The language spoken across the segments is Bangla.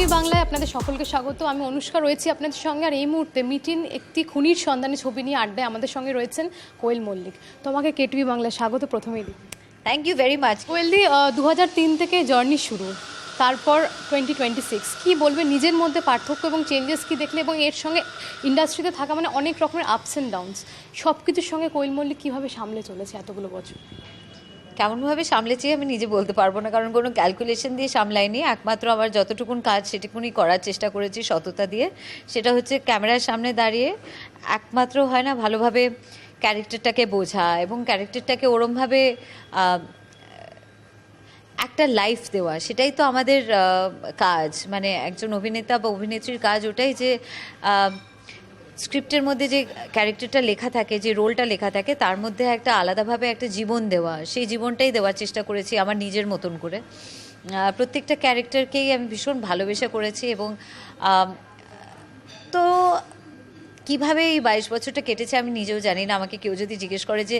কেটিভি বাংলায় আপনাদের সকলকে স্বাগত। আমি অনুষ্কা রয়েছি আপনাদের সঙ্গে। আর এই মুহূর্তে মিটিন একটি খুনির সন্ধানে ছবি নিয়ে আড্ডায় আমাদের সঙ্গে রয়েছেন কোয়েল মল্লিক। তোমাকে কেটিভি বাংলায় স্বাগত প্রথমেই দিই। থ্যাংক ইউ ভেরি মাচ কোয়েলদি দু হাজার তিন থেকে জার্নি শুরু তারপর টোয়েন্টি টোয়েন্টি সিক্স কী বলবে নিজের মধ্যে পার্থক্য এবং চেঞ্জেস কী দেখলে এবং এর সঙ্গে ইন্ডাস্ট্রিতে থাকা মানে অনেক রকমের আপস অ্যান্ড ডাউনস সব কিছুর সঙ্গে কোয়েল মল্লিক কীভাবে সামলে চলেছে এতগুলো বছর? কেমনভাবে সামলেছি আমি নিজে বলতে পারব না, কারণ কোনো ক্যালকুলেশন দিয়ে সামলাইনি। একমাত্র আমার যতটুকুন কাজ সেটুকুনি করার চেষ্টা করেছি সততা দিয়ে। সেটা হচ্ছে ক্যামেরার সামনে দাঁড়িয়ে একমাত্র হয় না ভালোভাবে ক্যারেক্টারটাকে বোঝা এবং ক্যারেক্টারটাকে ওরমভাবে একটা লাইফ দেওয়া। সেটাই তো আমাদের কাজ। মানে একজন অভিনেতা বা অভিনেত্রীর কাজ ওটাই যে স্ক্রিপ্টের মধ্যে যে ক্যারেক্টারটা লেখা থাকে, যে রোলটা লেখা থাকে, তার মধ্যে একটা আলাদাভাবে একটা জীবন দেওয়া। সেই জীবনটাই দেওয়ার চেষ্টা করেছি আমার নিজের মতন করে। প্রত্যেকটা ক্যারেক্টারকেই আমি ভীষণ ভালোবেসে করেছি এবং তো কীভাবে এই বাইশ বছরটা কেটেছে আমি নিজেও জানি না। আমাকে কেউ যদি জিজ্ঞেস করে যে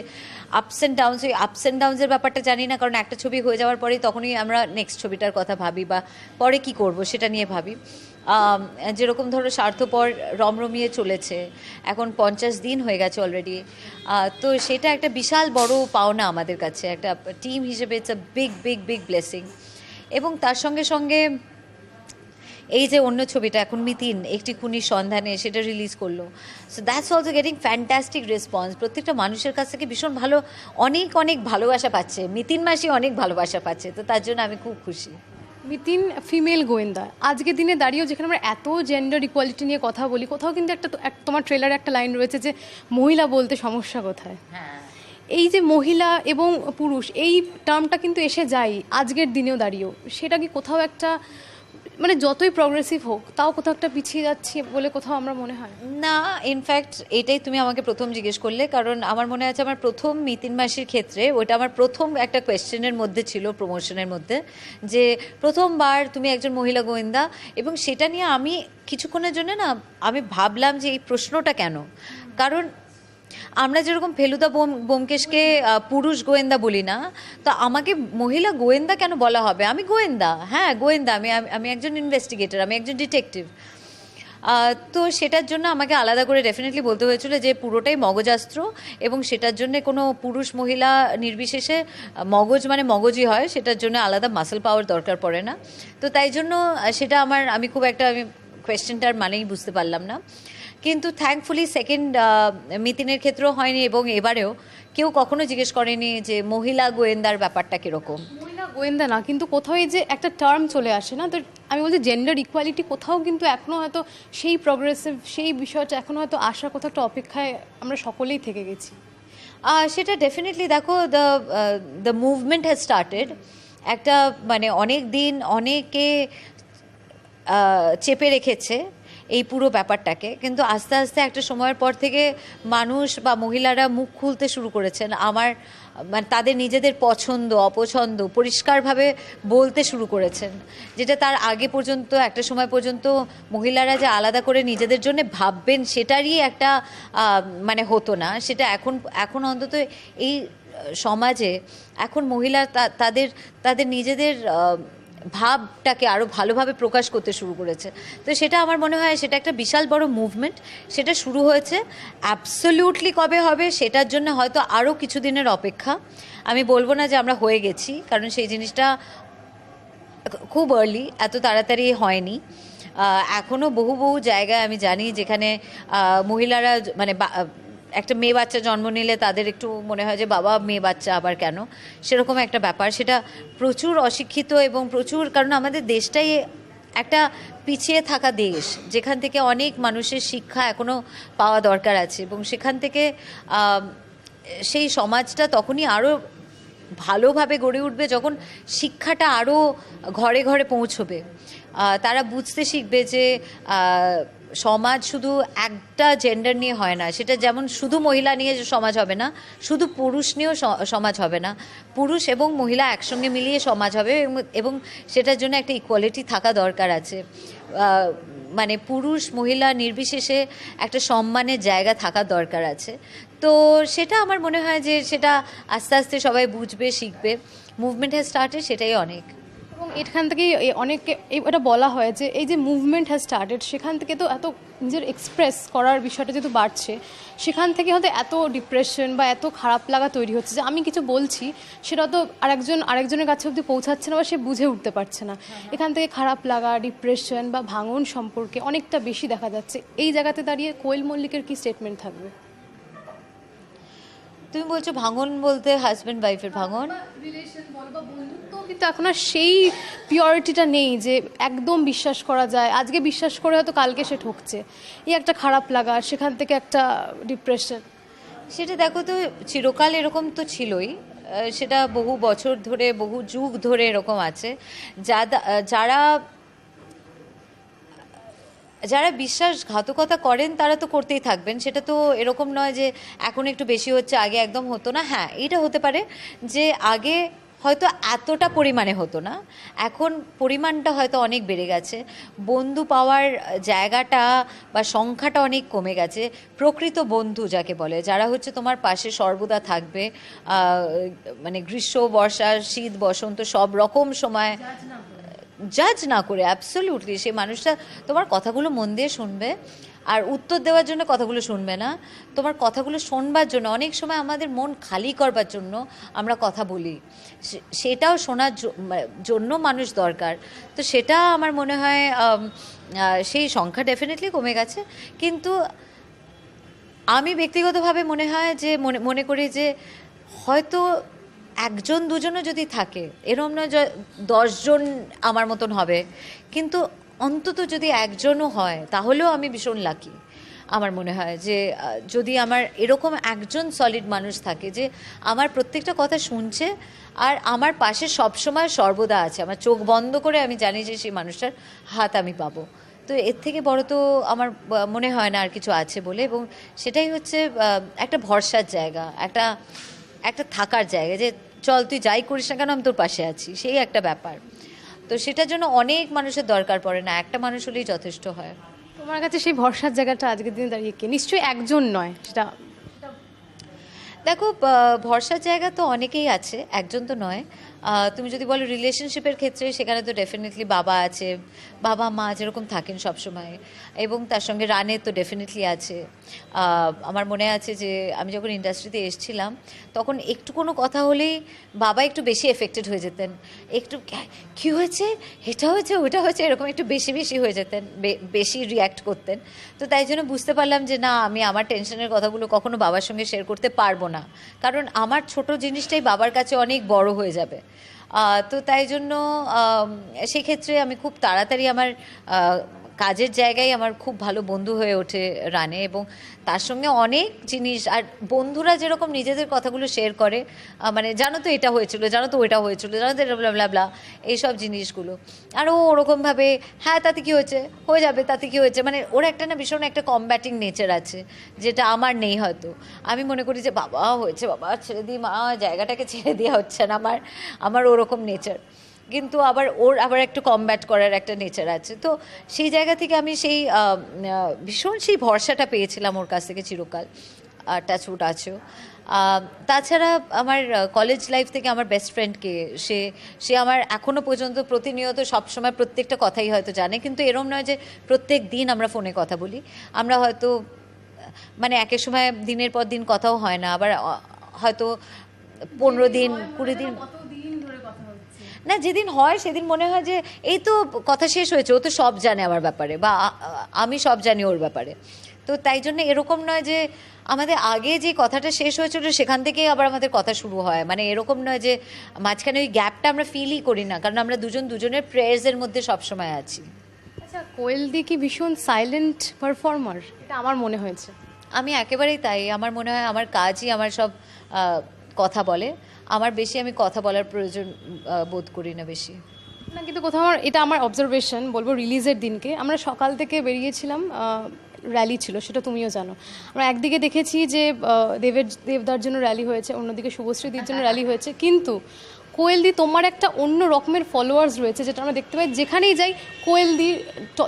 আপস অ্যান্ড ডাউনস ওই আপস অ্যান্ড ডাউনসের ব্যাপারটা জানি না, কারণ একটা ছবি হয়ে যাওয়ার পরেই তখনই আমরা নেক্সট ছবিটার কথা ভাবি বা পরে কি করব সেটা নিয়ে ভাবি। যেরকম ধরো স্বার্থপর রমরমিয়ে চলেছে, এখন পঞ্চাশ দিন হয়ে গেছে অলরেডি তো সেটা একটা বিশাল বড় পাওনা আমাদের কাছে, একটা টিম হিসেবে it's a big big big blessing এবং তার সঙ্গে সঙ্গে এই যে অন্য ছবিটা, এখন মিতিন, একটি খুনির সন্ধানে সেটা রিলিজ করল। So that's also getting fantastic response প্রত্যেকটা মানুষের কাছ থেকে ভীষণ ভালো, অনেক অনেক ভালোবাসা পাচ্ছে। মিতিন মাসি অনেক ভালোবাসা পাচ্ছে, তো তার জন্য আমি খুব খুশি। মিতিন ফিমেল গোয়েন্দা। আজকের দিনে দাঁড়িয়েও যেখানে আমরা এত জেন্ডার ইকোয়ালিটি নিয়ে কথা বলি কোথাও কিন্তু একটা তোমার ট্রেলারে একটা লাইন রয়েছে যে মহিলা বলতে সমস্যা কোথায়? হ্যাঁ। এই যে মহিলা এবং পুরুষ এই টার্মটা কিন্তু এসে যায় আজকের দিনেও দাঁড়িয়েও। সেটা কি কোথাও একটা মানে যতই প্রগ্রেসিভ হোক, তাও কোথাও একটা পিছিয়ে যাচ্ছে বলে কোথাও আমরা মনে হয়? না ইনফ্যাক্ট এটাই তুমি আমাকে প্রথম জিজ্ঞেস করলে। কারণ আমার মনে আছে আমার প্রথম মিতিন মাসির ক্ষেত্রে ওটা আমার প্রথম একটা কোয়েশ্চেনের মধ্যে ছিল প্রমোশনের মধ্যে, যে প্রথমবার তুমি একজন মহিলা গোয়েন্দা এবং সেটা নিয়ে আমি কিছুক্ষণের জন্য না, আমি ভাবলাম যে এই প্রশ্নটা কেন? কারণ আমরা যেরকম ফেলুদা বোম, বোমকেশকে পুরুষ গোয়েন্দা বলি না, তো আমাকে মহিলা গোয়েন্দা কেন বলা হবে? আমি গোয়েন্দা। হ্যাঁ গোয়েন্দা। আমি- আমি একজন ইনভেস্টিগেটর আমি একজন ডিটেকটিভ তো সেটার জন্য আমাকে আলাদা করে ডেফিনেটলি বলতে হয়েছিল যে পুরোটাই মগজাস্ত্র এবং সেটার জন্য কোনো পুরুষ মহিলা নির্বিশেষে, মগজ মানে মগজই হয়, সেটার জন্য আলাদা মাসেল পাওয়ার দরকার পড়ে না। তো তাই জন্য সেটা আমার, আমি খুব একটা, আমি কোয়েশ্চেনটার মানেই বুঝতে পারলাম না। কিন্তু থ্যাঙ্কফুলি সেকেন্ড মিতিনের ক্ষেত্রেও হয়নি এবং এবারেও কেউ কখনো জিজ্ঞেস করেনি যে মহিলা গোয়েন্দার ব্যাপারটা কীরকম। মহিলা গোয়েন্দা না কিন্তু কোথাও এই যে একটা টার্ম চলে আসে না তো আমি বলছি জেন্ডার ইকুয়ালিটি কোথাও কিন্তু এখনও হয়তো সেই প্রগ্রেসিভ সেই বিষয়টা এখনও হয়তো আসার কোথাও একটা অপেক্ষায় আমরা সকলেই থেকে গেছি। সেটা ডেফিনেটলি দেখো the the movement has started একটা মানে অনেক দিন অনেকে চেপে রেখেছে। এই পুরো ব্যাপারটাকে। কিন্তু আস্তে আস্তে একটা সময়ের পর থেকে মানুষ বা মহিলারা মুখ খুলতে শুরু করেছেন। আমার মানে তাদের নিজেদের পছন্দ, অপছন্দ পরিষ্কারভাবে বলতে শুরু করেছেন। যেটা তার আগে পর্যন্ত, একটা সময় পর্যন্ত মহিলারা যে আলাদা করে নিজেদের জন্য ভাববেন সেটারই একটা মানে হতো না। সেটা এখন এখন অন্তত এই সমাজে এখন মহিলা তাদের তাদের নিজেদের ভাবটাকে আরও ভালোভাবে প্রকাশ করতে শুরু করেছে। তো সেটা আমার মনে হয় সেটা একটা বিশাল বড় মুভমেন্ট সেটা শুরু হয়েছে অ্যাবসলিউটলি কবে হবে সেটার জন্য হয়তো আরও কিছুদিনের অপেক্ষা। আমি বলব না যে আমরা হয়ে গেছি, কারণ সেই জিনিসটা খুব আর্লি এত তাড়াতাড়ি হয়নি। এখনও বহু বহু জায়গায় আমি জানি যেখানে মহিলারা মানে একটা মেয়ে বাচ্চা জন্ম নিলে তাদের একটু মনে হয় যে, বাবা, মেয়ে বাচ্চা, আবার কেন? সেরকম একটা ব্যাপার। সেটা প্রচুর অশিক্ষিত এবং প্রচুর, কারণ আমাদের দেশটাই একটা পিছিয়ে থাকা দেশ। যেখান থেকে অনেক মানুষের শিক্ষা এখনও পাওয়া দরকার আছে এবং সেখান থেকে সেই সমাজটা তখনই আরও ভালোভাবে গড়ে উঠবে যখন শিক্ষাটা আরও ঘরে ঘরে পৌঁছবে। তারা বুঝতে শিখবে যে সমাজ শুধু একটা জেন্ডার নিয়ে হয় না, সেটা যেমন শুধু মহিলা নিয়ে সমাজ হবে না, শুধু পুরুষ নিয়েও সমাজ হবে না। পুরুষ এবং মহিলা একসঙ্গে মিলিয়ে সমাজ হবে এবং- সেটার জন্য একটা ইকুয়ালিটি থাকা দরকার আছে। মানে পুরুষ মহিলা নির্বিশেষে একটা সম্মানের জায়গা থাকার দরকার আছে। তো সেটা আমার মনে হয় যে সেটা আস্তে আস্তে সবাই বুঝবে, শিখবে। মুভমেন্ট হ্যাজ স্টার্টেড সেটাই অনেক। এবং এখান থেকেই এ- অনেকে এটা বলা হয় যে এই যে মুভমেন্ট হ্যাজ স্টার্টেড সেখান থেকে তো এত নিজের এক্সপ্রেস করার বিষয়টা যেহেতু বাড়ছে সেখান থেকে হয়তো এত ডিপ্রেশন বা এত খারাপ লাগা তৈরি হচ্ছে যে আমি কিছু বলছি সেটা তো আরেকজন আরেকজনের কাছে অব্দি পৌঁছাচ্ছে না বা সে বুঝে উঠতে পারছে না। এখান থেকে খারাপ লাগা ডিপ্রেশন বা ভাঙন সম্পর্কে অনেকটা বেশি দেখা যাচ্ছে। এই জায়গাতে দাঁড়িয়ে কোয়েল মল্লিকের কি স্টেটমেন্ট থাকবে? তুমি বলছো ভাঙন বলতে হাজব্যান্ড ওয়াইফের ভাঙন? কিন্তু এখন আর সেই পিওরিটিটা নেই যে একদম বিশ্বাস করা যায়। আজকে বিশ্বাস করে হয়তো কালকে সে ঠকছে। এই একটা খারাপ লাগা সেখান থেকে একটা ডিপ্রেশন সেটা দেখো তো চিরকাল এরকম তো ছিলই। সেটা বহু বছর ধরে বহু যুগ ধরে এরকম আছে। যারা যারা বিশ্বাসঘাতকতা করেন, তারা তো করতেই থাকবেন। সেটা তো এরকম নয় যে এখন একটু বেশি হচ্ছে, আগে একদম হতো না। হ্যাঁ এটা হতে পারে যে আগে হয়তো এতটা পরিমাণে হতো না। এখন পরিমাণটা হয়তো অনেক বেড়ে গেছে। বন্ধু পাওয়ার জায়গাটা বা সংখ্যাটা অনেক কমে গেছে। প্রকৃত বন্ধু যাকে বলে, যারা হচ্ছে তোমার পাশে সর্বদা থাকবে মানে গ্রীষ্ম, বর্ষা, শীত, বসন্ত, সব রকম সময় জাজ না করে অ্যাবসলিউটলি সেই মানুষটা তোমার কথাগুলো মন দিয়ে শুনবে, আর উত্তর দেওয়ার জন্য কথাগুলো শুনবে না। তোমার কথাগুলো শোনবার জন্য, অনেক সময় আমাদের মন খালি করবার জন্য আমরা কথা বলি। সেটাও শোনার জন্য মানুষ দরকার। তো সেটা আমার মনে হয় সেই সংখ্যা ডেফিনেটলি কমে গেছে। কিন্তু আমি ব্যক্তিগতভাবে মনে হয় যে, মনে মনে করি যে, হয়তো একজন, দুজনও যদি থাকে, এরম নয় দশজন আমার মতন হবে। কিন্তু অন্তত যদি একজনও হয়, তাহলেও আমি ভীষণ লাকি আমার মনে হয় যে যদি আমার এরকম একজন সলিড মানুষ থাকে যে, আমার প্রত্যেকটা কথা শুনছে আর আমার পাশে সবসময় সর্বদা আছে, আমার চোখ বন্ধ করে আমি জানি যে, সেই মানুষটার হাত আমি পাবো। তো এর থেকে বড় তো আমার মনে হয় না আর কিছু আছে বলে। এবং সেটাই হচ্ছে একটা ভরসার জায়গা, একটা একটা থাকার জায়গা যে চল তুই যাই করিস না কেন আমি তোর পাশে আছি। সেই একটা ব্যাপার। তো সেটার জন্য অনেক মানুষের দরকার পড়ে না একটা মানুষ হলেই যথেষ্ট হয়। তোমার কাছে সেই ভরসার জায়গাটা আজকের দিনে দাঁড়িয়ে কে? নিশ্চয়ই একজন নয় সেটা দেখো ভরসার জায়গা তো অনেকেই আছে একজন তো নয়। তুমি যদি বলো রিলেশনশিপের ক্ষেত্রে সেখানে তো ডেফিনেটলি বাবা আছে বাবা মা যেরকম থাকেন সব সময় এবং তার সঙ্গে রানে তো ডেফিনেটলি আছে। আমার মনে আছে যে আমি যখন ইন্ডাস্ট্রিতে এসেছিলাম, তখন একটু কোনো কথা হলেই বাবা একটু বেশি এফেক্টেড হয়ে যেতেন। একটু "ক্যা- কি হয়েছে? এটা হয়েছে? ওটা হয়েছে? এরকম একটু বেশি বেশি হয়ে যেতেন বেশি রিয়্যাক্ট করতেন। তো তাই জন্য বুঝতে পারলাম যে, না, আমি আমার টেনশনের কথাগুলো কখনো বাবার সঙ্গে শেয়ার করতে পারব না। কারণ আমার ছোট জিনিসটাই বাবার কাছে অনেক বড় হয়ে যাবে। তো তাই জন্য সেক্ষেত্রে আমি খুব তাড়াতাড়ি আমার কাজের জায়গায় আমার খুব ভালো বন্ধু হয়ে ওঠে রানে এবং তার সঙ্গে অনেক জিনিস, আর বন্ধুরা যেরকম নিজেদের কথাগুলো শেয়ার করে মানে জানো তো এটা হয়েছিল, জানো তো ওইটা হয়েছিল, জানো তো ব্লা এইসব জিনিসগুলো। আর ও ওরকমভাবে হ্যাঁ তাতে কী হয়েছে? হয়ে যাবে, তাতে কী হয়েছে? মানে ওর একটা না ভীষণ একটা কমব্যাটিং নেচার আছে, যেটা আমার নেই হয়তো। আমি মনে করি যে, বাবা, হয়েছে বাবা, ছেড়ে দিই মা, জায়গাটাকে ছেড়ে দেওয়া হচ্ছে না আমার আমার ওরকম নেচার কিন্তু আবার ওর আবার একটু কমব্যাট করার একটা নেচার আছে। তো সেই জায়গা থেকে আমি সেই ভীষণ সেই ভরসাটা পেয়েছিলাম ওর কাছ থেকে চিরকাল। টাচউড আছেও। তাছাড়া আমার কলেজ লাইফ থেকে আমার বেস্ট ফ্রেন্ডকে সে সে আমার এখনও পর্যন্ত প্রতিনিয়ত সবসময় প্রত্যেকটা কথাই হয়তো জানে, কিন্তু এরম নয় যে প্রত্যেক দিন আমরা ফোনে কথা বলি। আমরা হয়তো মানে একের সময় দিনের পর দিন কথাও হয় না, আবার হয়তো পনেরো দিন, কুড়ি দিন না যেদিন হয় সেদিন মনে হয় যে এই তো কথা শেষ হয়েছে ও তো সব জানে আমার ব্যাপারে বা আমি সব জানি ওর ব্যাপারে। তো তাই জন্য এরকম নয় যে আমাদের আগে যে কথাটা শেষ হয়েছিল সেখান থেকেই আবার আমাদের কথা শুরু হয়। মানে এরকম নয় যে মাঝখানে ওই গ্যাপটা আমরা ফিলই করি না কারণ আমরা দুজন দুজনের প্রেয়ার্সের মধ্যে সবসময় আছি। আচ্ছা কোয়েল দি কি ভীষণ সাইলেন্ট পারফর্মার এটা আমার মনে হয়েছে। আমি একেবারেই তাই আমার মনে হয় আমার কাজই আমার সব কথা বলে। আমার বেশি আমি কথা বলার প্রয়োজন বোধ করি না বেশি। না, কিন্তু কোথাও আমার, এটা আমার অবজারভেশন বলব রিলিজের দিনকে। আমরা সকাল থেকে বেরিয়েছিলাম র্যালি ছিল, সেটা তুমিও জানো। আমরা একদিকে দেখেছি যে দেবের, দেবদার জন্য র্যালি হয়েছে, অন্যদিকে শুভশ্রীদির জন্য র্যালি হয়েছে। কিন্তু কোয়েলদি তোমার একটা অন্য রকমের ফলোয়ার্স রয়েছে, যেটা আমরা দেখতে পাই, যেখানেই যাই, কোয়েলদি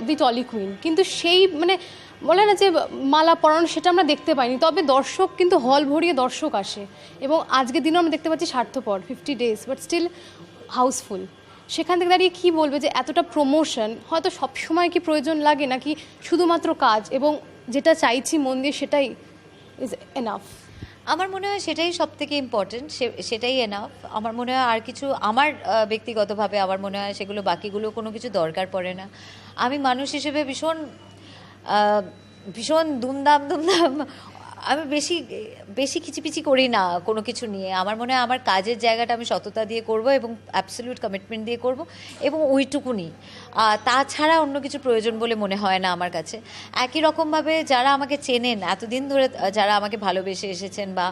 দি টলি কুইন কিন্তু সেই মানে বলে না যে মালা পরানো, সেটা আমরা দেখতে পাইনি। তবে দর্শক কিন্তু হল ভরিয়ে দর্শক আসে। এবং আজকের দিনও আমরা দেখতে পাচ্ছি Swarthopor fifty days but still housefull সেখান থেকে দাঁড়িয়ে কি বলবে যে এতটা প্রমোশন হয়তো সবসময় কি প্রয়োজন লাগে নাকি শুধুমাত্র কাজ? এবং যেটা চাইছি, মন দিয়ে সেটাই ইজ এনাফ আমার মনে হয় সেটাই সব থেকে ইম্পর্টেন্ট সেটাই এনাফ আমার মনে হয় আর কিছু, আমার ব্যক্তিগতভাবে আমার মনে হয় সেগুলো বাকিগুলো কোনো কিছু দরকার পড়ে না। আমি মানুষ হিসেবে ভীষণ ভীষণ দুমদাম দুমদাম। আমি বেশি বেশি খিচিপিচি করি না কোনো কিছু নিয়ে। আমার মনে হয় আমার কাজের জায়গাটা আমি সততা দিয়ে করব এবং অ্যাবসলিউট কমিটমেন্ট দিয়ে করব এবং ওইটুকুনি তাছাড়া অন্য কিছু প্রয়োজন বলে মনে হয় না আমার কাছে। একই রকমভাবে যারা আমাকে চেনেন, এতদিন ধরে যারা আমাকে ভালোবেসে এসেছেন বা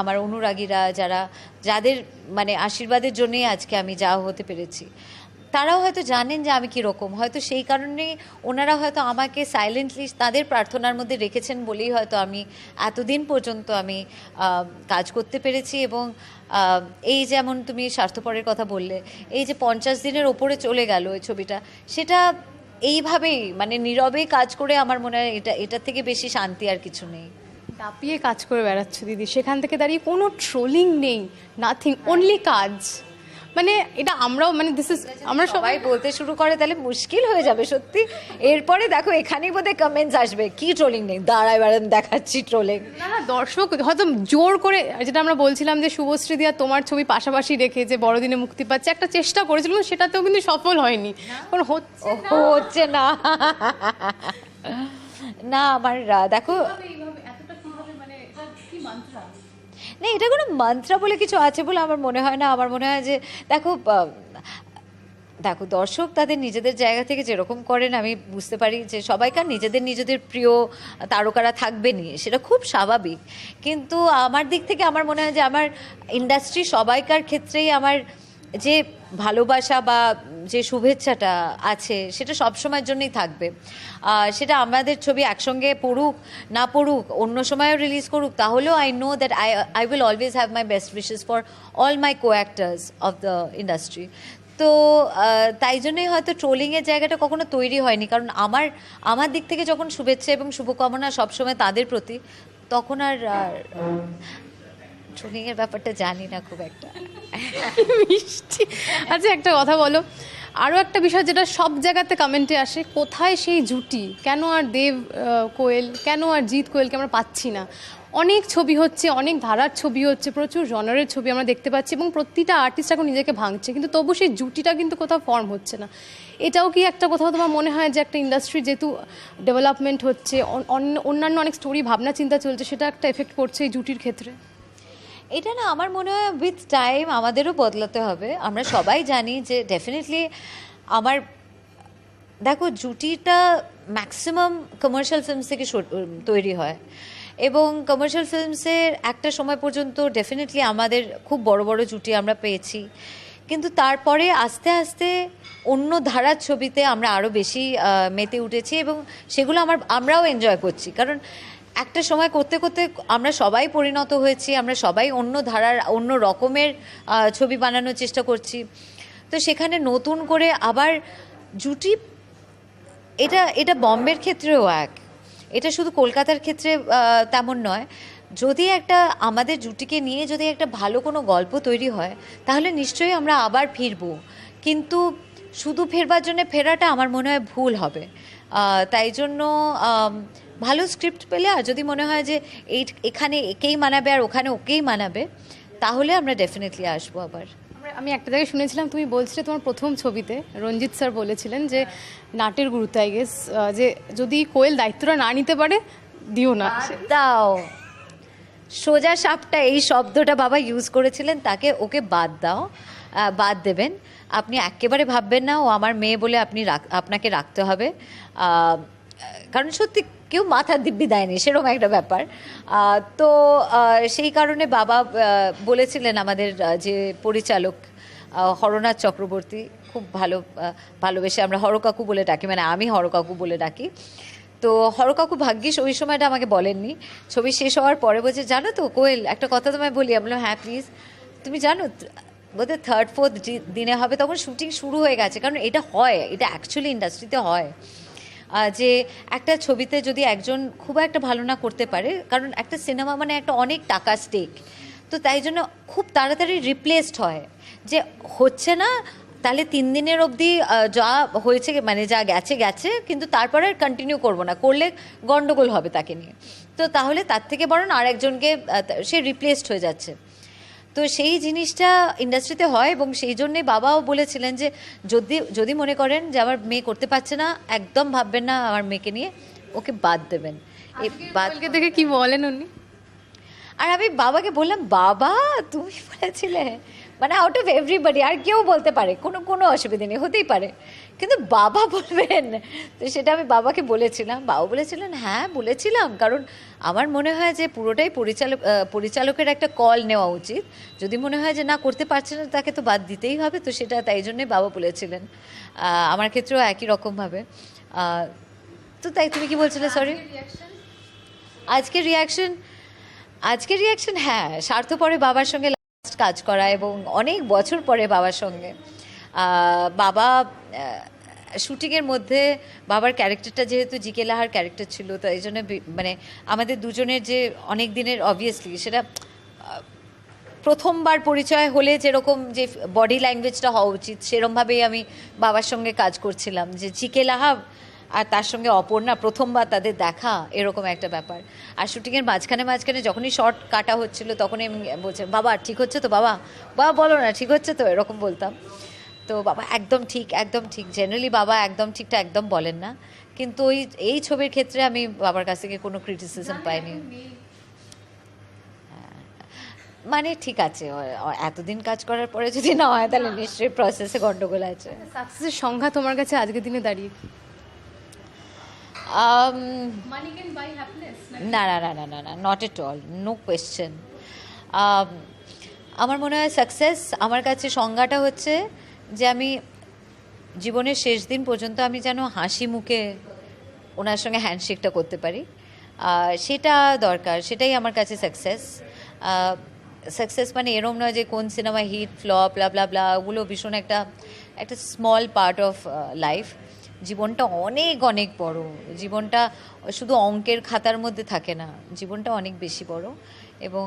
আমার অনুরাগীরা যারা, যাদের মানে আশীর্বাদের জন্যই আজকে আমি যা হতে পেরেছি। তারাও হয়তো জানেন যে আমি কীরকম। হয়তো সেই কারণে ওনারা হয়তো আমাকে সাইলেন্টলি তাদের প্রার্থনার মধ্যে রেখেছেন বলেই হয়তো আমি এতদিন পর্যন্ত আমি কাজ করতে পেরেছি এবং এই যেমন তুমি স্বার্থপরের কথা বললে, এই যে পঞ্চাশ দিনের ওপরে চলে গেল ওই ছবিটা, সেটা এইভাবেই মানে নীরবেই কাজ করে আমার মনে হয় এটা, এটার থেকে বেশি শান্তি আর কিছু নেই। দাপিয়ে কাজ করে বেড়াচ্ছ দিদি। সেখান থেকে দাঁড়িয়ে কোনো ট্রোলিং নেই নাথিং অনলি কাজ। মানে এটা আমরাও মানে দিস ইজ আমরা সবাই বলতে শুরু করে তাহলে মুশকিল হয়ে যাবে সত্যি। এরপরে দেখো এখানেই বোধহয় কমেন্টস আসবে। কি ট্রোলিং নেই? দাঁড়ায় বেড়ান দেখাচ্ছি ট্রোলিং না দর্শক হয়তো জোর করে যেটা আমরা বলছিলাম যে শুভশ্রী দিয়া তোমার ছবি পাশাপাশি রেখে যে বড়দিনে মুক্তি পাচ্ছে একটা চেষ্টা করেছিল কিন্তু সেটাতেও কিন্তু সফল হয়নি। কারণ হচ্ছে না। না আমার দেখো না, এটা কোনো মন্ত্রা বলে কিছু আছে বলে আমার মনে হয় না। আমার মনে হয় যে, দেখো দেখো, দর্শক তাদের নিজেদের জায়গা থেকে যেরকম করেন, আমি বুঝতে পারি যে সবাইকার নিজেদের নিজেদের প্রিয় তারকারা থাকবে নিয়ে, সেটা খুব স্বাভাবিক। কিন্তু আমার দিক থেকে আমার মনে হয় যে, আমার ইন্ডাস্ট্রি সবাইকার ক্ষেত্রেই আমার যে ভালোবাসা বা যে শুভেচ্ছাটা আছে, সেটা সব সময়ের জন্যই থাকবে। সেটা আমাদের ছবি একসঙ্গে পড়ুক, না পড়ুক, অন্য সময়ও রিলিজ করুক, তাহলেও I know that I I will always have my best wishes for all my co actors of the industry তো তাই জন্যই হয়তো ট্রোলিংয়ের জায়গাটা কখনো তৈরি হয়নি। কারণ আমার আমার দিক থেকে যখন শুভেচ্ছা এবং শুভকামনা সবসময় তাদের প্রতি, তখন আর ট্রোলিংয়ের ব্যাপারটা জানি না খুব একটা। মিষ্টি। আচ্ছা একটা কথা বলো। আরও একটা বিষয় যেটা সব জায়গাতে কমেন্টে আসে, কোথায় সেই জুটি? কেন আর দেব কোয়েল, কেন আর জিৎ কোয়েলকে আমরা পাচ্ছি না? অনেক ছবি হচ্ছে, অনেক ধারার ছবি হচ্ছে, প্রচুর জনারের ছবি আমরা দেখতে পাচ্ছি এবং প্রতিটা আর্টিস্ট এখন নিজেকে ভাঙছে, কিন্তু তবু সেই জুটিটা কিন্তু কোথাও ফর্ম হচ্ছে না। এটাও কি একটা কোথাও তোমার মনে হয় যে একটা ইন্ডাস্ট্রি যেহেতু ডেভেলপমেন্ট হচ্ছে অন্য- অন্যান্য অনেক স্টোরি ভাবনা চিন্তা চলছে, সেটা একটা এফেক্ট করছে এই জুটির ক্ষেত্রে? এটা না আমার মনে হয় উইথ টাইম আমাদেরও বদলাতে হবে। আমরা সবাই জানি যে ডেফিনেটলি আমার, দেখো জুটিটা ম্যাক্সিমাম কমার্শিয়াল ফিল্মস থেকে তৈরি হয়। এবং কমার্শিয়াল ফিল্মসের একটা সময় পর্যন্ত ডেফিনেটলি আমাদের খুব বড় বড় জুটি আমরা পেয়েছি। কিন্তু তারপরে আস্তে আস্তে অন্য ধারার ছবিতে আমরা আরও বেশি মেতে উঠেছি এবং সেগুলো আমার, আমরাও এনজয় করছি। কারণ একটা সময় করতে করতে আমরা সবাই পরিণত হয়েছি, আমরা সবাই অন্য ধারার, অন্য রকমের ছবি বানানোর চেষ্টা করছি। তো সেখানে নতুন করে আবার জুটি, এটা এটা বম্বের ক্ষেত্রেও এক। এটা শুধু কলকাতার ক্ষেত্রে তেমন নয়। যদি একটা আমাদের জুটিকে নিয়ে যদি একটা ভালো কোনো গল্প তৈরি হয়, তাহলে নিশ্চয়ই আমরা আবার ফিরবো। কিন্তু শুধু ফেরবার জন্য ফেরাটা আমার মনে হয় ভুল হবে। তাই জন্য ভালো স্ক্রিপ্ট পেলে আর যদি মনে হয় যে এই এখানে একেই মানাবে আর ওখানে ওকেই মানাবে তাহলে আমরা ডেফিনেটলি আসব আবার। আমি একটা জায়গায় শুনেছিলাম তুমি বলছিলে তোমার প্রথম ছবিতে রঞ্জিত স্যার বলেছিলেন যে নাটের গুরুত্ব আই গেস যে যদি কোয়েল দায়িত্বটা না নিতে পারে দিও না। দাও। সোজা সাপটা এই শব্দটা বাবা ইউজ করেছিলেন তাকে ওকে বাদ দাও বাদ দেবেন। আপনি একেবারে ভাববেন না ও আমার মেয়ে বলে আপনি আপনাকে রাখতে হবে। কারণ সত্যি কেউ মাথার দিব্যি দেয়নি, সেরকম একটা ব্যাপার। তো সেই কারণে বাবা বলেছিলেন আমাদের যে পরিচালক হরনাথ চক্রবর্তী খুব ভালো ভালোবেসে আমরা হরকাকু বলে ডাকি মানে আমি হরকাকু বলে ডাকি। তো হরকাকু ভাগ্যিস ওই সময়টা আমাকে বলেননি। ছবি শেষ হওয়ার পরে বলছে, জানো তো, কোয়েল, একটা কথা তোমায় বলি। আমি হ্যাঁ প্লিজ তুমি জানো, বোধহয় থার্ড ফোর্থ দিনে হবে, তখন শুটিং শুরু হয়ে গেছে, কারণ এটা হয়, এটা অ্যাকচুয়ালি ইন্ডাস্ট্রিতে হয়। যে একটা ছবিতে যদি একজন খুব একটা ভালো না করতে পারে, কারণ একটা সিনেমা মানে একটা অনেক টাকা স্টেক তো তাই জন্য খুব তাড়াতাড়ি রিপ্লেসড হয় যে হচ্ছে না, তাহলে তিন দিনের অবধি যা হয়েছে মানে যা গেছে গেছে, কিন্তু তারপরে আর কন্টিনিউ করব না, করলে গন্ডগোল হবে তাকে নিয়ে। তো তাহলে তার থেকে বরং আর একজনকে সে রিপ্লেসড হয়ে যাচ্ছে। তো সেই জিনিসটা ইন্ডাস্ট্রিতে হয় এবং সেই জন্যে বাবাও বলেছিলেন যে যদি যদি মনে করেন যে আমার মেয়ে করতে পারছে না একদম ভাববেন না আমার মেয়েকে নিয়ে ওকে বাদ দেবেন। এই বাদকে দেখে কি বলেন উনি? আর আমি বাবাকে বললাম বাবা তুমি বলেছিলে মানে আউট অফ এভরিবডি আর কেউ বলতে পারে কোনো কোনো অসুবিধা নেই হতেই পারে। কিন্তু বাবা বলবেন তো সেটা আমি বাবাকে বলেছিলাম বাবা বলেছিলেন হ্যাঁ বলেছিলাম কারণ আমার মনে হয় যে পুরোটাই পরিচালক পরিচালকের একটা কল নেওয়া উচিত। যদি মনে হয় যে না করতে পারছে না তাকে তো বাদ দিতেই হবে তো সেটা তাই জন্যই বাবা বলেছিলেন। আমার ক্ষেত্রেও একই রকমভাবে। তো তাই তুমি কি বলছিলে সরি আজকে রিয়াকশন আজকের রিয়াকশন হ্যাঁ স্বার্থপরে বাবার সঙ্গে লাস্ট কাজ করা এবং অনেক বছর পরে বাবার সঙ্গে। বাবা শুটিংয়ের মধ্যে বাবার ক্যারেক্টারটা যেহেতু জিকে লাহার ক্যারেক্টার ছিল, তো এই জন্য মানে আমাদের দুজনের যে অনেক দিনের অবভিয়াসলি সেটা প্রথমবার পরিচয় হলে যেরকম যে বডি ল্যাঙ্গুয়েজটা হওয়া উচিত, সেরমভাবেই আমি বাবার সঙ্গে কাজ করছিলাম। যে জিকে লাহাব আর তার সঙ্গে অপর্ণা প্রথমবার তাদের দেখা এরকম একটা ব্যাপার। আর শুটিংয়ের মাঝখানে মাঝখানে যখনই শর্ট কাটা হচ্ছিল তখনই আমি বলছি বাবা ঠিক হচ্ছে তো বাবা? বাবা বলো না ঠিক হচ্ছে তো? এরকম বলতাম। তো বাবা একদম ঠিক একদম ঠিক। জেনারেলি বাবা একদম ঠিকটা একদম বলেন না। কিন্তু ওই এই ছবির ক্ষেত্রে আমি বাবার কাছ থেকে কোনো ক্রিটিসিজম পাইনি। মানে ঠিক আছে এতদিন কাজ করার পরে যদি না হয় তাহলে নিশ্চয়ই প্রসেসে গন্ডগোল আছে। সাকসেসের সংখ্যা তোমার কাছে আজকের দিনে দাঁড়িয়ে। Um, money can buy happiness না না না না না না not at all no question আমার মনে হয় সাকসেস আমার কাছে সংজ্ঞাটা হচ্ছে যে আমি জীবনের শেষ দিন পর্যন্ত আমি যেন হাসি মুখে ওনার সঙ্গে হ্যান্ডশেকটা করতে পারি। সেটা দরকার সেটাই আমার কাছে সাকসেস সাকসেস মানে এরম নয় যে কোন cinema hit flop blah blah blah ওগুলো ভীষণ একটা একটা স্মল পার্ট অফ লাইফ জীবনটা অনেক অনেক বড়। জীবনটা শুধু অঙ্কের খাতার মধ্যে থাকে না জীবনটা অনেক বেশি বড়। এবং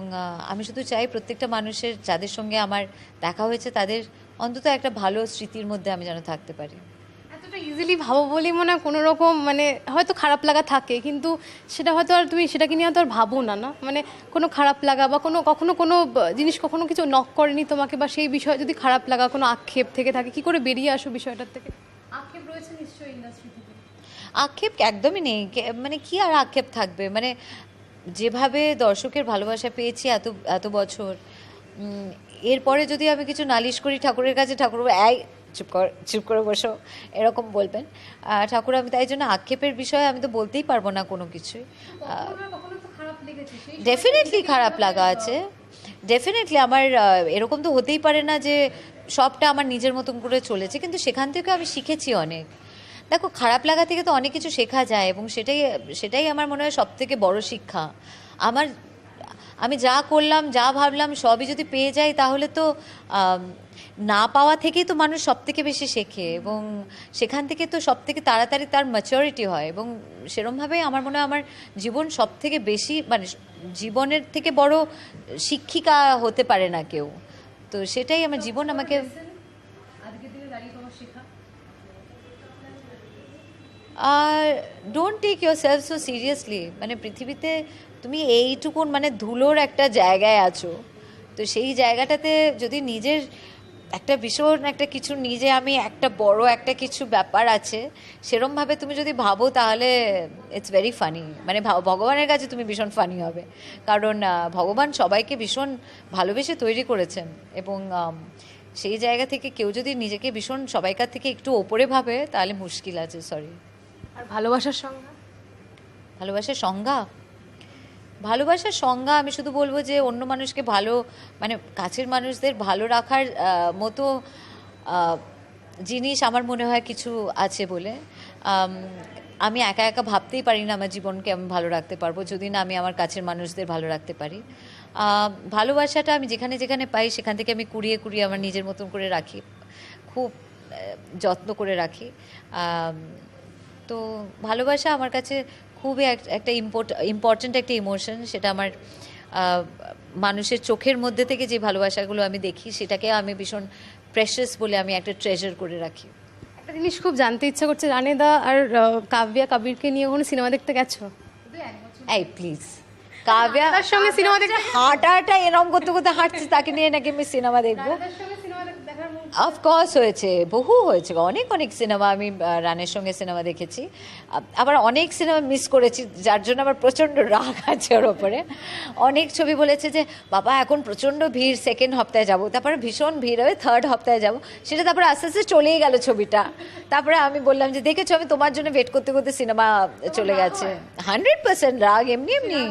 আমি শুধু চাই প্রত্যেকটা মানুষের যাদের সঙ্গে আমার দেখা হয়েছে তাদের অন্তত একটা ভালো স্মৃতির মধ্যে আমি যেন থাকতে পারি। এতটা ইজিলি ভাবো বলেই মনে হয় কোনো রকম মানে হয়তো খারাপ লাগা থাকে কিন্তু সেটা হয়তো আর তুমি সেটাকে নিয়ে হয়তো আর ভাবো না না? মানে কোনো খারাপ লাগা বা কোনো কখনো কোনো জিনিস কখনো কিছু নক করেনি তোমাকে বা সেই বিষয়ে যদি খারাপ লাগা কোনো আক্ষেপ থেকে থাকে কি করে বেরিয়ে আসো বিষয়টার থেকে? আক্ষেপ রয়েছে ইন্ডাস্ট্রি থেকে। আক্ষেপ একদমই নেই। মানে কি আর আক্ষেপ থাকবে? মানে যেভাবে দর্শকের ভালোবাসা পেয়েছি এত এত বছর এরপরে যদি আমি কিছু নালিশ করি ঠাকুরের কাছে ঠাকুর এই চুপ কর চুপ করে বসো। এরকম বলবেন। ঠাকুর আমি তাই জন্য আক্ষেপের বিষয়ে আমি তো বলতেই পারব না কোনো কিছুই। ডেফিনেটলি খারাপ লাগা আছে। ডেফিনেটলি আমার এরকম তো হতেই পারে না যে সবটা আমার নিজের মতন করে চলেছে কিন্তু সেখান থেকে আমি শিখেছি অনেক। দেখো, খারাপ লাগা থেকে তো অনেক কিছু শেখা যায় এবং সেটাই সেটাই আমার মনে হয় সব থেকে বড় শিক্ষা। আমার, আমি যা করলাম, যা ভাবলাম, সবই যদি পেয়ে যাই তাহলে তো না পাওয়া থেকেই তো মানুষ সব থেকে বেশি শেখে এবং সেখান থেকে তো সব থেকে তাড়াতাড়ি তার ম্যাচিওরিটি হয় এবং সেরমভাবেই আমার মনে হয় আমার জীবন সব থেকে বেশি মানে জীবনের থেকে বড় শিক্ষিকা হতে পারে না কেউ। তো সেটাই আমার জীবন আমাকে আজকের দিনে দাঁড়িয়ে তোমার শেখা আর don't take yourself so seriously মানে পৃথিবীতে তুমি এইটুকুন মানে ধুলোর একটা জায়গায় আছো। তো সেই জায়গাটাতে যদি নিজের একটা ভীষণ একটা কিছু নিজে আমি একটা বড় একটা কিছু ব্যাপার আছে, সেরমভাবে তুমি যদি ভাবো তাহলে ইটস ভেরি ফানি মানে ভগবানের কাছে তুমি ভীষণ ফানি হবে। কারণ ভগবান সবাইকে ভীষণ ভালোবেসে তৈরি করেছেন এবং সেই জায়গা থেকে কেউ যদি নিজেকে ভীষণ সবাইকার থেকে একটু ওপরে ভাবে তাহলে মুশকিল আছে সরি আর ভালোবাসার সংজ্ঞা? ভালোবাসার সংজ্ঞা? ভালোবাসার সংজ্ঞা, আমি শুধু বলব যে অন্য মানুষকে ভালো মানে কাছের মানুষদের ভালো রাখার মতো জিনিস আমার মনে হয় কিছু আছে বলে। আমি একা একা ভাবতেই পারি না আমার জীবনকে আমি ভালো রাখতে পারব, যদি না আমি আমার কাছের মানুষদের ভালো রাখতে পারি। ভালোবাসাটা আমি যেখানে যেখানে পাই, সেখান থেকে আমি কুড়িয়ে কুড়িয়ে আমার নিজের মতন করে রাখি। খুব যত্ন করে রাখি। তো ভালোবাসা আমার কাছে খুবই এক- একটা ইম্পর্ট ইম্পর্ট্যান্ট একটা ইমোশন সেটা আমার মানুষের চোখের মধ্যে থেকে যে ভালোবাসাগুলো আমি দেখি সেটাকে আমি ভীষণ প্রেশাস বলে আমি একটা ট্রেজার করে রাখি। একটা জিনিস খুব জানতে ইচ্ছা করছে রানেদা আর কাব্যা কাবিরকে নিয়ে কোনো সিনেমা দেখতে গেছো? এই প্লিজ কাব্যা তার সঙ্গে সিনেমা দেখতে হাঁটাটা এরম করতে করতে হাঁটছে তাকে নিয়ে নাকি আমি সিনেমা দেখব। অফকোর্স হয়েছে বহু হয়েছে অনেক অনেক সিনেমা আমি রানের সঙ্গে সিনেমা দেখেছি। আবার অনেক সিনেমা মিস করেছি যার জন্য আমার প্রচণ্ড রাগ আছে ওর ওপরে। অনেক ছবি বলেছে যে বাবা এখন প্রচণ্ড ভিড় সেকেন্ড হপ্তাহে যাব। তারপরে ভীষণ ভিড় হবে থার্ড হপ্তাহে যাব। সেটা তারপরে আস্তে আস্তে চলেই গেল ছবিটা। তারপরে আমি বললাম যে দেখেছ আমি তোমার জন্য ওয়েট করতে করতে সিনেমা চলে গেছে। হান্ড্রেড পার্সেন্ট রাগ এমনি এমনি।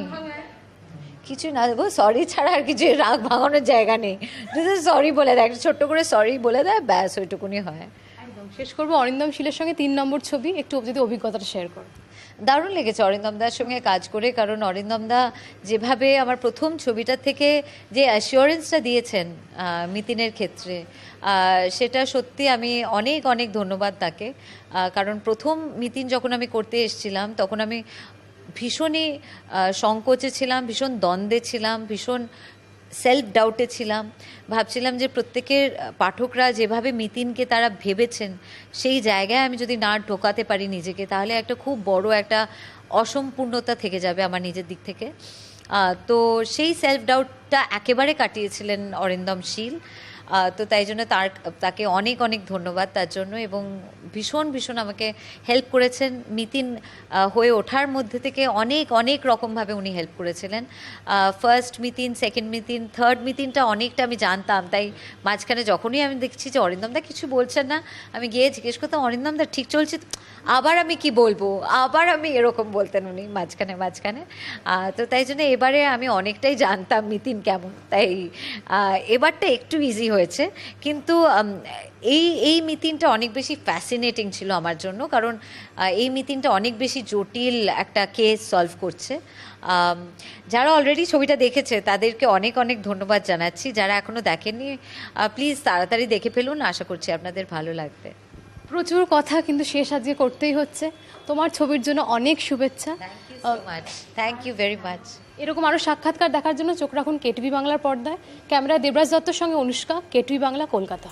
কিছু না দেবো সরি ছাড়া আর কিছু রাগ ভাঙানোর জায়গা নেই। যদি সরি বলে দেয় একটা ছোট্ট করে সরি বলে দেয় ব্যাস ওইটুকুনি হয়। একদম শেষ করব অরিন্দম শীলের সঙ্গে তিন নম্বর ছবি একটু যদি অভিজ্ঞতাটা শেয়ার করো। দারুণ লেগেছে অরিন্দম দার সঙ্গে কাজ করে কারণ অরিন্দম দা যেভাবে আমার প্রথম ছবিটা থেকে যে অ্যাসিওরেন্সটা দিয়েছেন মিতিনের ক্ষেত্রে সেটা সত্যি আমি অনেক অনেক ধন্যবাদ তাকে। কারণ প্রথম মিতিন যখন আমি করতে এসেছিলাম তখন আমি ভীষণই সংকোচে ছিলাম, ভীষণ দ্বন্দ্বে ছিলাম, ভীষণ সেলফ ডাউটে ছিলাম। ভাবছিলাম যে প্রত্যেকের পাঠকরা যেভাবে মিতিনকে তারা ভেবেছেন, সেই জায়গায় আমি যদি না ঢোকাতে পারি নিজেকে, তাহলে একটা খুব বড় একটা অসম্পূর্ণতা থেকে যাবে আমার নিজের দিক থেকে। তো সেই সেলফ ডাউটটা একেবারে কাটিয়েছিলেন অরিন্দম শীল। তো তাই জন্য তার তাকে অনেক অনেক ধন্যবাদ তার জন্য এবং ভীষণ ভীষণ আমাকে হেল্প করেছেন। আহ, হয়ে ওঠার মধ্যে থেকে অনেক অনেক রকমভাবে উনি হেল্প করেছিলেন। First Mitin second Mitin third মিতিনটা অনেকটা আমি জানতাম। তাই মাঝখানে যখনই আমি দেখছি যে অরিন্দমদা কিছু বলছেন না আমি গিয়ে জিজ্ঞেস করতাম অরিন্দমদা ঠিক চলছে? তো?" আবার আমি কি বলব? আবার আমি এরকম বলতেন উনি, মাঝখানে মাঝখানে। তো তাই জন্য এবারে আমি অনেকটাই জানতাম মিতিন কেমন। তাই এবারটা একটু ইজি হয়েছে। কিন্তু এই এই মিতিনটা অনেক বেশি ফ্যাসিনেটিং ছিল আমার জন্য। কারণ এই মিতিনটা অনেক বেশি জটিল একটা কেস সলভ করছে। যারা অলরেডি ছবিটা দেখেছে, তাদেরকে অনেক অনেক ধন্যবাদ জানাচ্ছি। যারা এখনও দেখেননি প্লিজ তাড়াতাড়ি দেখে ফেলুন। আশা করছি আপনাদের ভালো লাগবে। প্রচুর কথা কিন্তু শেষ আজকে করতেই হচ্ছে। তোমার ছবির জন্য অনেক শুভেচ্ছা। থ্যাংক ইউ ভেরি মাচ এরকম আরও সাক্ষাৎকার দেখার জন্য চোখ রাখুন কেটিভি বাংলার পর্দায়। ক্যামেরা দেবরাজ দত্তর সঙ্গে অনুষ্কা কেটিভি বাংলা কলকাতা।